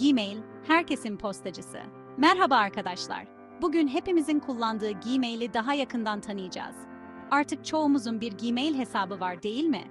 Gmail, herkesin postacısı. Merhaba arkadaşlar. Bugün hepimizin kullandığı Gmail'i daha yakından tanıyacağız. Artık çoğumuzun bir Gmail hesabı var değil mi?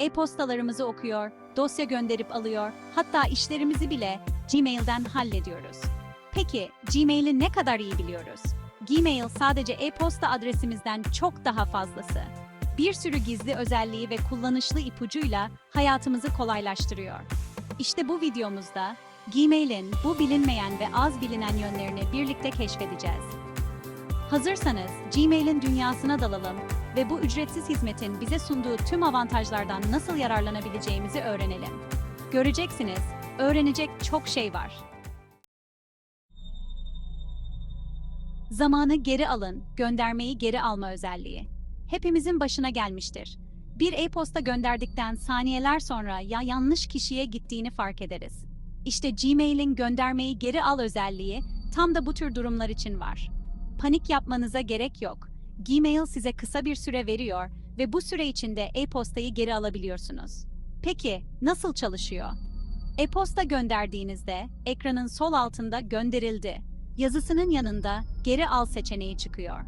E-postalarımızı okuyor, dosya gönderip alıyor, hatta işlerimizi bile Gmail'den hallediyoruz. Peki, Gmail'i ne kadar iyi biliyoruz? Gmail sadece e-posta adresimizden çok daha fazlası. Bir sürü gizli özelliği ve kullanışlı ipucuyla hayatımızı kolaylaştırıyor. İşte bu videomuzda Gmail'in bu bilinmeyen ve az bilinen yönlerini birlikte keşfedeceğiz. Hazırsanız Gmail'in dünyasına dalalım ve bu ücretsiz hizmetin bize sunduğu tüm avantajlardan nasıl yararlanabileceğimizi öğrenelim. Göreceksiniz, öğrenecek çok şey var. Zamanı geri alın, göndermeyi geri alma özelliği. Hepimizin başına gelmiştir. Bir e-posta gönderdikten saniyeler sonra ya yanlış kişiye gittiğini fark ederiz. İşte Gmail'in göndermeyi geri al özelliği tam da bu tür durumlar için var. Panik yapmanıza gerek yok. Gmail size kısa bir süre veriyor ve bu süre içinde e-postayı geri alabiliyorsunuz. Peki nasıl çalışıyor? E-posta gönderdiğinizde ekranın sol altında gönderildi. Yazısının yanında geri al seçeneği çıkıyor.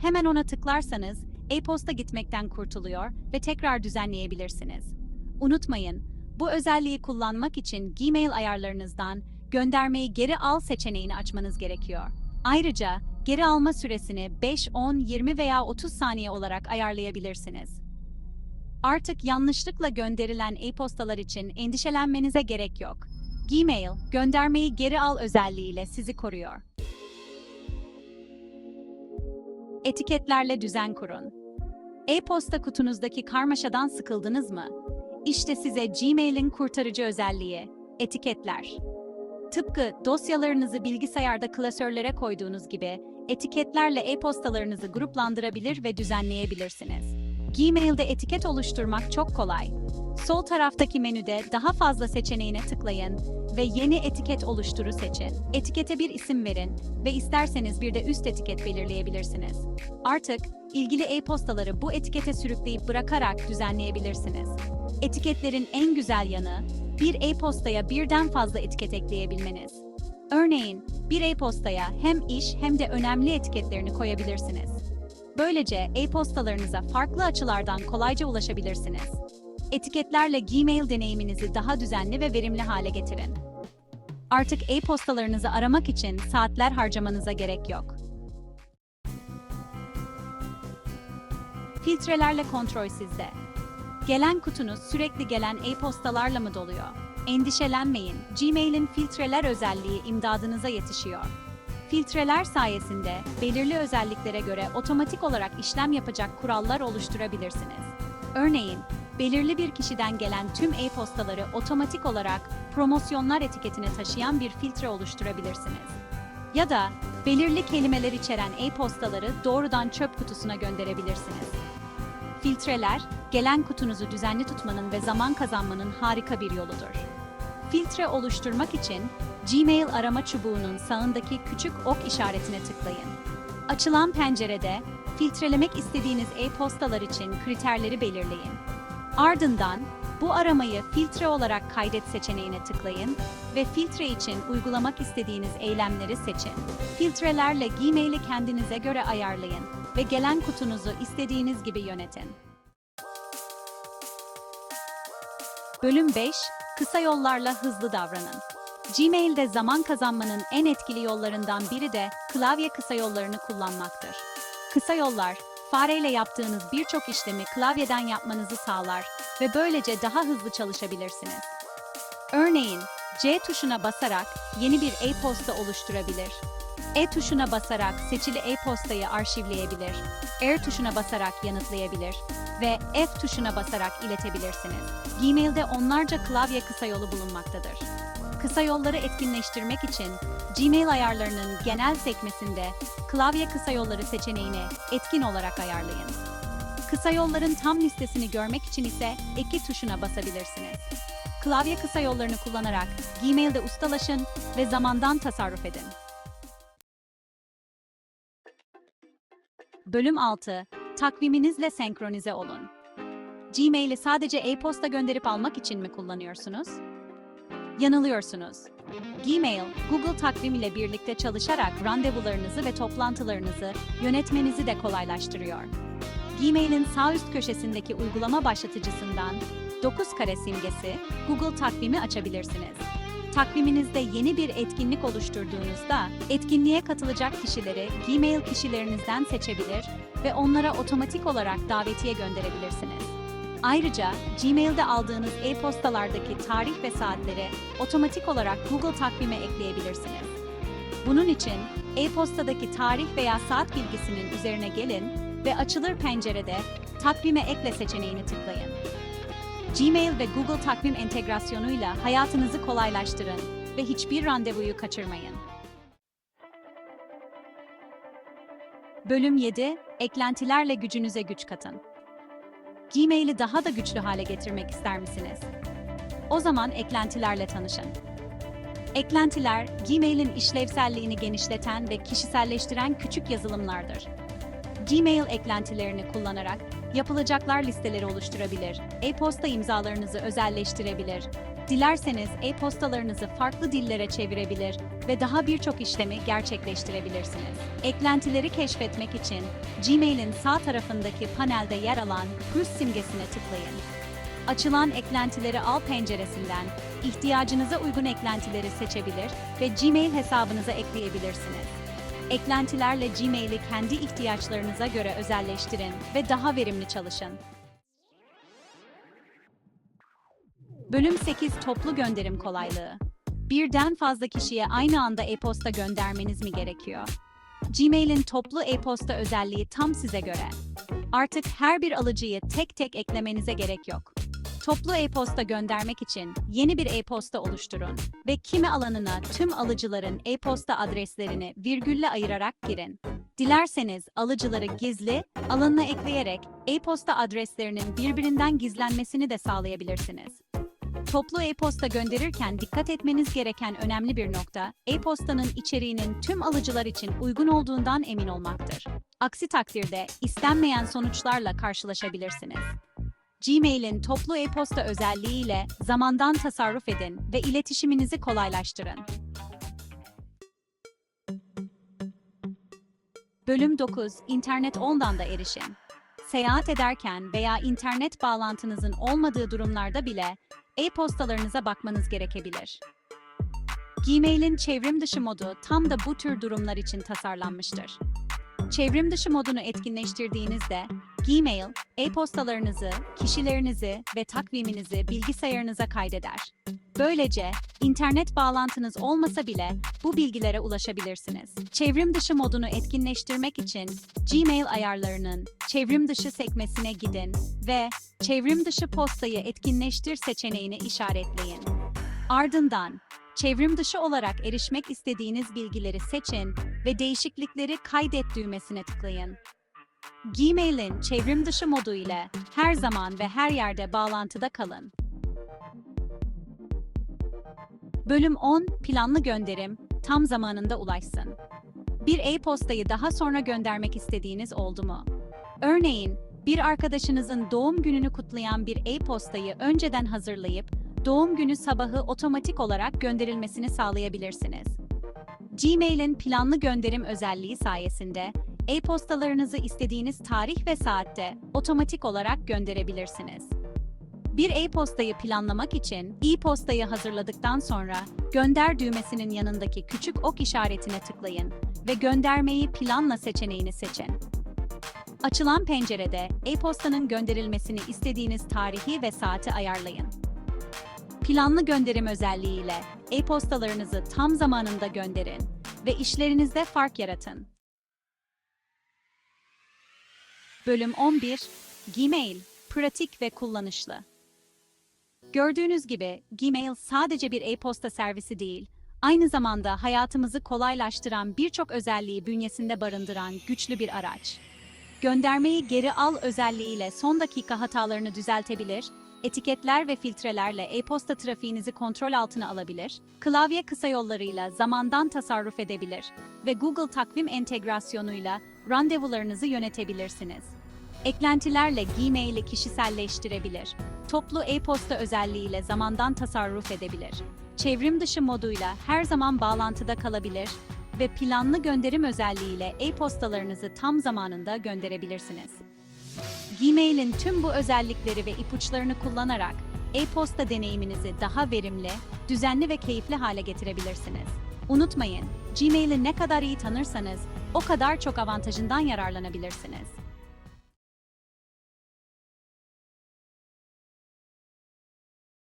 Hemen ona tıklarsanız e-posta gitmekten kurtuluyor ve tekrar düzenleyebilirsiniz. Unutmayın, bu özelliği kullanmak için Gmail ayarlarınızdan göndermeyi geri al seçeneğini açmanız gerekiyor. Ayrıca geri alma süresini 5, 10, 20 veya 30 saniye olarak ayarlayabilirsiniz. Artık yanlışlıkla gönderilen e-postalar için endişelenmenize gerek yok. Gmail, göndermeyi geri al özelliğiyle sizi koruyor. Etiketlerle düzen kurun. E-posta kutunuzdaki karmaşadan sıkıldınız mı? İşte size Gmail'in kurtarıcı özelliği, etiketler. Tıpkı dosyalarınızı bilgisayarda klasörlere koyduğunuz gibi, etiketlerle e-postalarınızı gruplandırabilir ve düzenleyebilirsiniz. Gmail'de etiket oluşturmak çok kolay. Sol taraftaki menüde daha fazla seçeneğine tıklayın ve yeni etiket oluşturu seçin. Etikete bir isim verin ve isterseniz bir de üst etiket belirleyebilirsiniz. Artık ilgili e-postaları bu etikete sürükleyip bırakarak düzenleyebilirsiniz. Etiketlerin en güzel yanı, bir e-postaya birden fazla etiket ekleyebilmeniz. Örneğin, bir e-postaya hem iş hem de önemli etiketlerini koyabilirsiniz. Böylece e-postalarınıza farklı açılardan kolayca ulaşabilirsiniz. Etiketlerle Gmail deneyiminizi daha düzenli ve verimli hale getirin. Artık e-postalarınızı aramak için saatler harcamanıza gerek yok. Filtrelerle kontrol sizde. Gelen kutunuz sürekli gelen e-postalarla mı doluyor? Endişelenmeyin. Gmail'in filtreler özelliği imdadınıza yetişiyor. Filtreler sayesinde belirli özelliklere göre otomatik olarak işlem yapacak kurallar oluşturabilirsiniz. Örneğin, belirli bir kişiden gelen tüm e-postaları otomatik olarak promosyonlar etiketine taşıyan bir filtre oluşturabilirsiniz. Ya da belirli kelimeler içeren e-postaları doğrudan çöp kutusuna gönderebilirsiniz. Filtreler, gelen kutunuzu düzenli tutmanın ve zaman kazanmanın harika bir yoludur. Filtre oluşturmak için Gmail arama çubuğunun sağındaki küçük ok işaretine tıklayın. Açılan pencerede filtrelemek istediğiniz e-postalar için kriterleri belirleyin. Ardından bu aramayı filtre olarak kaydet seçeneğine tıklayın ve filtre için uygulamak istediğiniz eylemleri seçin. Filtrelerle Gmail'i kendinize göre ayarlayın ve gelen kutunuzu istediğiniz gibi yönetin. Bölüm 5 Kısa yollarla hızlı davranın. Gmail'de zaman kazanmanın en etkili yollarından biri de klavye kısa yollarını kullanmaktır. Kısa yollar, fareyle yaptığınız birçok işlemi klavyeden yapmanızı sağlar ve böylece daha hızlı çalışabilirsiniz. Örneğin, C tuşuna basarak yeni bir e-posta oluşturabilir. E tuşuna basarak seçili e-postayı arşivleyebilir. R tuşuna basarak yanıtlayabilir ve F tuşuna basarak iletebilirsiniz. Gmail'de onlarca klavye kısa yolu bulunmaktadır. Kısa yolları etkinleştirmek için Gmail ayarlarının genel sekmesinde klavye kısa yolları seçeneğini etkin olarak ayarlayın. Kısa yolların tam listesini görmek için ise eki tuşuna basabilirsiniz. Klavye kısa yollarını kullanarak Gmail'de ustalaşın ve zamandan tasarruf edin. Bölüm 6. Takviminizle senkronize olun. Gmail'i sadece e-posta gönderip almak için mi kullanıyorsunuz? Yanılıyorsunuz. Gmail, Google Takvim ile birlikte çalışarak randevularınızı ve toplantılarınızı yönetmenizi de kolaylaştırıyor. Gmail'in sağ üst köşesindeki uygulama başlatıcısından 9 kare simgesi Google Takvimi açabilirsiniz. Takviminizde yeni bir etkinlik oluşturduğunuzda etkinliğe katılacak kişileri Gmail kişilerinizden seçebilir ve onlara otomatik olarak davetiye gönderebilirsiniz. Ayrıca Gmail'de aldığınız e-postalardaki tarih ve saatleri otomatik olarak Google takvime ekleyebilirsiniz. Bunun için e-postadaki tarih veya saat bilgisinin üzerine gelin ve açılır pencerede Takvime ekle seçeneğini tıklayın. Gmail ve Google Takvim entegrasyonuyla hayatınızı kolaylaştırın ve hiçbir randevuyu kaçırmayın. Bölüm 7 Eklentilerle gücünüze güç katın. Gmail'i daha da güçlü hale getirmek ister misiniz? O zaman eklentilerle tanışın. Eklentiler, Gmail'in işlevselliğini genişleten ve kişiselleştiren küçük yazılımlardır. Gmail eklentilerini kullanarak yapılacaklar listeleri oluşturabilir, e-posta imzalarınızı özelleştirebilir, dilerseniz e-postalarınızı farklı dillere çevirebilir ve daha birçok işlemi gerçekleştirebilirsiniz. Eklentileri keşfetmek için Gmail'in sağ tarafındaki panelde yer alan plus simgesine tıklayın. Açılan eklentileri al penceresinden ihtiyacınıza uygun eklentileri seçebilir ve Gmail hesabınıza ekleyebilirsiniz. Eklentilerle Gmail'i kendi ihtiyaçlarınıza göre özelleştirin ve daha verimli çalışın. Bölüm 8 Toplu gönderim kolaylığı. Birden fazla kişiye aynı anda e-posta göndermeniz mi gerekiyor? Gmail'in toplu e-posta özelliği tam size göre. Artık her bir alıcıyı tek tek eklemenize gerek yok. Toplu e-posta göndermek için yeni bir e-posta oluşturun ve kimi alanına tüm alıcıların e-posta adreslerini virgülle ayırarak girin. Dilerseniz alıcıları gizli, alanına ekleyerek e-posta adreslerinin birbirinden gizlenmesini de sağlayabilirsiniz. Toplu e-posta gönderirken dikkat etmeniz gereken önemli bir nokta, e-postanın içeriğinin tüm alıcılar için uygun olduğundan emin olmaktır. Aksi takdirde istenmeyen sonuçlarla karşılaşabilirsiniz. Gmail'in toplu e-posta özelliğiyle zamandan tasarruf edin ve iletişiminizi kolaylaştırın. Bölüm 9 İnternet olmadan da erişin. Seyahat ederken veya internet bağlantınızın olmadığı durumlarda bile e-postalarınıza bakmanız gerekebilir. Gmail'in çevrim dışı modu tam da bu tür durumlar için tasarlanmıştır. Çevrim dışı modunu etkinleştirdiğinizde Gmail, e-postalarınızı, kişilerinizi ve takviminizi bilgisayarınıza kaydeder. Böylece internet bağlantınız olmasa bile bu bilgilere ulaşabilirsiniz. Çevrim dışı modunu etkinleştirmek için Gmail ayarlarının çevrim dışı sekmesine gidin ve çevrim dışı postayı etkinleştir seçeneğini işaretleyin. Ardından çevrim dışı olarak erişmek istediğiniz bilgileri seçin ve değişiklikleri kaydet düğmesine tıklayın. Gmail'in çevrim dışı modu ile her zaman ve her yerde bağlantıda kalın. Bölüm 10 Planlı gönderim tam zamanında ulaşsın. Bir e-postayı daha sonra göndermek istediğiniz oldu mu? Örneğin, bir arkadaşınızın doğum gününü kutlayan bir e-postayı önceden hazırlayıp doğum günü sabahı otomatik olarak gönderilmesini sağlayabilirsiniz. Gmail'in planlı gönderim özelliği sayesinde e-postalarınızı istediğiniz tarih ve saatte otomatik olarak gönderebilirsiniz. Bir e-postayı planlamak için e-postayı hazırladıktan sonra gönder düğmesinin yanındaki küçük ok işaretine tıklayın ve göndermeyi planla seçeneğini seçin. Açılan pencerede e-postanın gönderilmesini istediğiniz tarihi ve saati ayarlayın. Planlı gönderim özelliğiyle e-postalarınızı tam zamanında gönderin ve işlerinizde fark yaratın. Bölüm 11 Gmail Pratik ve kullanışlı. Gördüğünüz gibi Gmail sadece bir e-posta servisi değil, aynı zamanda hayatımızı kolaylaştıran birçok özelliği bünyesinde barındıran güçlü bir araç. Göndermeyi geri al özelliğiyle son dakika hatalarını düzeltebilir, etiketler ve filtrelerle e-posta trafiğinizi kontrol altına alabilir, klavye kısa yollarıyla zamandan tasarruf edebilir ve Google Takvim entegrasyonuyla randevularınızı yönetebilirsiniz. Eklentilerle Gmail'i kişiselleştirebilir. Toplu e-posta özelliğiyle zamandan tasarruf edebilir. Çevrim dışı moduyla her zaman bağlantıda kalabilir ve planlı gönderim özelliğiyle e-postalarınızı tam zamanında gönderebilirsiniz. Gmail'in tüm bu özellikleri ve ipuçlarını kullanarak e-posta deneyiminizi daha verimli, düzenli ve keyifli hale getirebilirsiniz. Unutmayın, Gmail'i ne kadar iyi tanırsanız o kadar çok avantajından yararlanabilirsiniz.